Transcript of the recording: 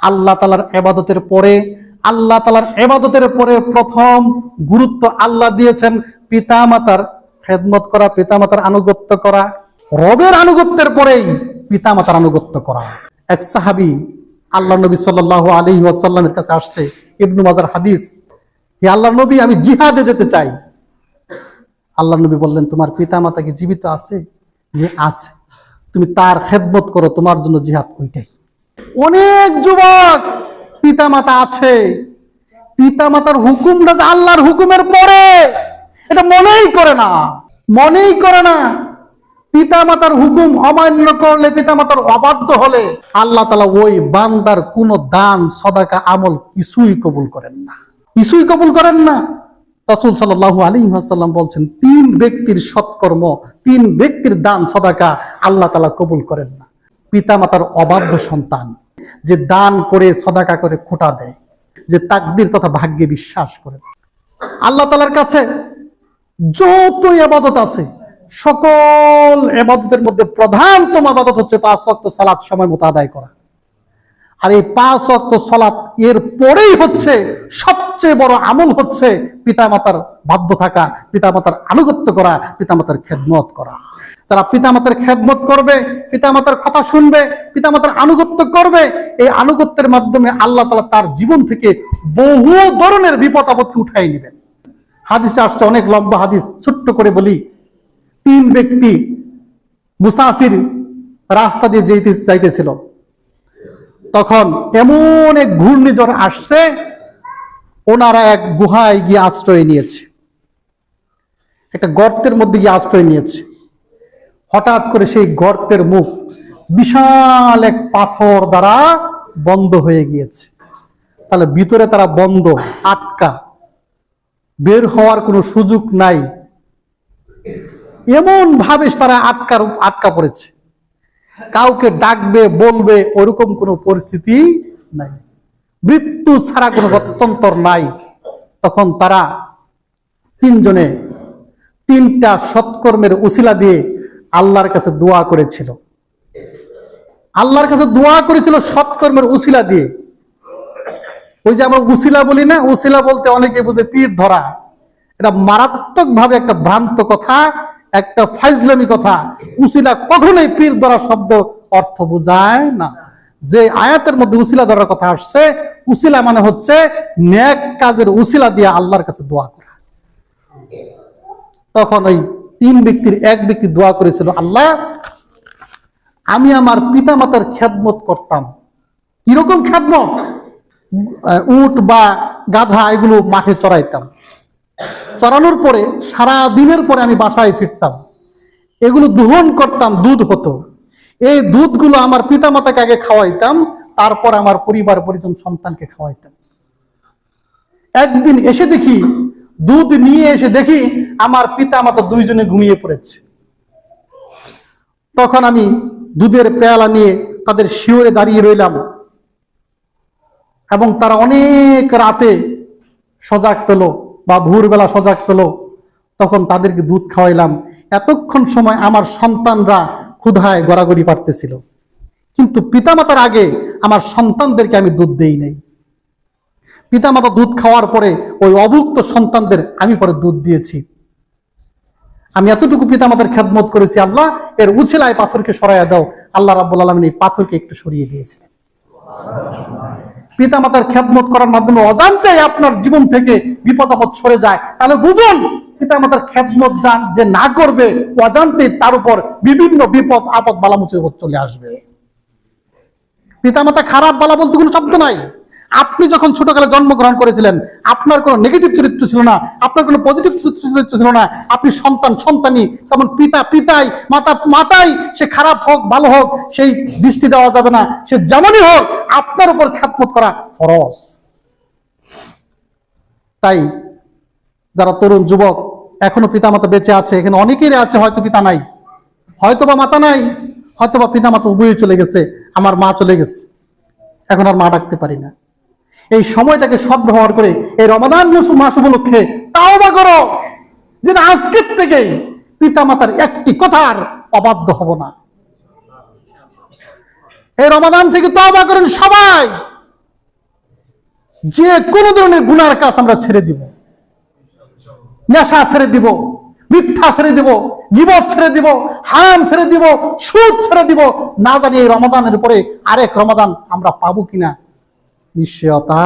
আল্লাহ তালার এবাদতের পরে, আল্লাহ তালার এবাদতের পরে প্রথম গুরুত্ব আল্লাহ দিয়েছেন পিতা মাতার খেদমত করা পিতা মাতার আনুগত্য করা, রবের আনুগত্যের পরেই পিতা মাতার আনুগত্য করা। এক সাহাবি আল্লাহ নবী সাল্লাহ আলী ওয়াসাল্লামের কাছে আসছে, ইবনু মাজার হাদিস, হে আল্লাহ নবী, আমি জিহাদে যেতে চাই। আল্লাহ নবী বললেন, তোমার পিতা মাতা কি জীবিত আছে? যে আছে। তুমি তার খেদমত করো, তোমার জন্য জিহাদ ওইটাই অনেক যুবক পিতা মাতা আছে। পিতা মাতার হুকুমটা যে আল্লাহর হুকুমের পরে, এটা মনেই করে না, মনেই করে না। পিতা মাতার হুকুম অমান্য করলে পিতা মাতার অবাধ্য হলে আল্লাহ তালা ওই বান্দার কোন দান, সদাকা, আমল কিছুই কবুল করেন না। কিছুই কবুল করেন না। রাসূল আলাইহি ওয়াসাল্লাম বলছেন, তিন ব্যক্তির সৎকর্ম, তিন ব্যক্তির দান, সদাকা আল্লাহ তালা কবুল করেন না। পিতামাতার অবাধ্য সন্তান। যে দান করে, সদাকা করে খোটা দেয়, যে তাকদির তথা ভাগ্যে বিশ্বাস করে। আল্লাহ তালার কাছে যত এবাদত আছে, সকল এবাদতের মধ্যে প্রধানতম আবাদত হচ্ছে পাঁচ সক্ত সালাদ সময় মতো আদায় করা। আর এই পাঁচ অক্ত সলাৎ এর পরেই হচ্ছে সবচেয়ে বড় আমল হচ্ছে পিতামাতার বাধ্য থাকা, পিতামাতার আনুগত্য করা, পিতামাতার খেদমত করা। তারা পিতামাতার খেদমত করবে, পিতামাতার কথা শুনবে, পিতামাতার আনুগত্য করবে, এই আনুগত্যের মাধ্যমে আল্লাহ তালা তার জীবন থেকে বহু ধরনের বিপদ আপদকে উঠাই নেবেন। হাদিসে আসছে অনেক লম্বা হাদিস, ছোট্ট করে বলি। তিন ব্যক্তি মুসাফির রাস্তা দিয়ে যেতে চাইতেছিল তখন এমন এক ঘূর্ণিঝড় আসছে, ওনারা এক গুহায় গিয়ে আশ্রয় নিয়েছে। একটা গর্তের মধ্যে গিয়ে আশ্রয় নিয়েছে। হঠাৎ করে সেই গর্তের মুখ বিশাল এক পাথর দ্বারা বন্ধ হয়ে গিয়েছে। তাহলে ভিতরে তারা বন্ধ, আটকা, বের হওয়ার কোনো সুযোগ নাই। এমন ভাবে তারা আটকা আটকা পড়েছে। কাউকে ডাকবে, বলবে, ওরকম কোনো পরিস্থিতি নাই। মৃত্যু ছাড়া কোনো গত্যন্তর নাই। তখন তারা তিনজনে তিনটা সৎকর্মের উসিলা দিয়ে আল্লাহর কাছে দোয়া করেছিল। আল্লাহর কাছে দোয়া করেছিল সৎকর্মের উসিলা দিয়ে। ওই যে আমরা উসিলা বলি না, উসিলা বলতে অনেকে বুঝে পীর ধরা। এটা মারাত্মক ভাবে একটা ভ্রান্ত কথা। একটা ফাইজলামি কথা, উসিলা কখনোই পীর ধরা শব্দ অর্থ বোঝায় না। যে আয়াতের মধ্যে উসিলা ধরার কথা আসছে, উসিলা মানে হচ্ছে ন্যাক কাজের উসিলা দিয়ে আল্লাহর কাছে দোয়া করা। তখন ওই তিন ব্যক্তির এক ব্যক্তি দোয়া করেছিল, আল্লাহ, আমি আমার পিতামাতার খেদমত করতাম। কীরকম খেদমত? উট বা গাধা এগুলো মাঠে চড়াইতাম। চড়ানোর পরে সারা দিনের পরে আমি বাসায় ফিরতাম। এগুলো দুহন করতাম, দুধ হতো। এই দুধগুলো আমার পিতামাতাকে আগে খাওয়াইতাম, তারপর আমার পরিবার পরিজন সন্তানকে খাওয়াইতাম। একদিন এসে দেখি, দুধ নিয়ে এসে দেখি আমার পিতামাতা দুইজনে ঘুমিয়ে পড়েছে। তখন আমি দুধের পেয়ালা নিয়ে তাদের শিওরে দাঁড়িয়ে রইলাম এবং তারা অনেক রাতে সজাগ পেল বা ভোরবেলা সজাগ পেল, তখন তাদেরকে দুধ খাওয়াইলাম। এতক্ষণ সময় আমার সন্তানরা ক্ষুধায় গড়াগড়ি পারতেছিল কিন্তু পিতামাতার আগে আমার সন্তানদেরকে আমি দুধ দেই নাই। পিতামাতা দুধ খাওয়ার পরে ওই অভুক্ত সন্তানদের আমি পরে দুধ দিয়েছি। আমি এতটুকু পিতামাতার খেদমত করেছি, আল্লাহ, এর উছেলায় পাথরকে সরাইয়া দাও। আল্লাহ রাব্বুল আলমিন এই পাথরকে একটু সরিয়ে দিয়েছিলেন পিতামাতার খেদমত করার মাধ্যমে অজান্তে আপনার জীবন থেকে বিপদ আপদ সরে যায়। তাহলে বুঝুন পিতামাতার খেদমত যান, যে না করবে, অজান্তে তার উপর বিভিন্ন বিপদ, আপদ, বালা, মুসিবত চলে আসবে। পিতামাতা খারাপ, বালা বলতে কোনো শব্দ নাই। আপনি যখন ছোটকালে জন্মগ্রহণ করেছিলেন, আপনার কোনো নেগেটিভ চরিত্র ছিল না, আপনার কোনো পজিটিভ চরিত্র ছিল না। আপনি সন্তান সন্তানই তেমন পিতা, পিতাই, মাতা, মাতাই, সে খারাপ হোক, ভালো হোক, সেই দৃষ্টি দেওয়া যাবে না। সে যেমনই হোক, আপনার উপর খ্যাতমত করা ফরজ। তাই যারা তরুণ, যুবক, এখনও পিতা মাতা বেঁচে আছে, এখানে অনেকেরই আছে, হয়তো পিতা নাই। হয়তো বা মাতা নাই হয়তো বা পিতা মাতা উভয়ে চলে গেছে, আমার মা চলে গেছে। এখন আর মা ডাকতে পারি না। এই সময়টাকে সদ্ব্যবহার করে, এই রমাদান মাস উপলক্ষে তাও বা করো যে আজকের থেকে পিতা মাতার একটি কথার অবাধ্য হব না। এই রমাদান থেকে তবা করেন সবাই। যে কোনো ধরনের গুনার কাজ আমরা ছেড়ে দিব। নেশা ছেড়ে দিব, মিথ্যা ছেড়ে দিব, গিবত ছেড়ে দিব, হারাম ছেড়ে দিব, সুদ ছেড়ে দিব। না জানি এই রমাদানের পরে আরেক রমাদান আমরা পাবো কিনা। নিশ্চয়তা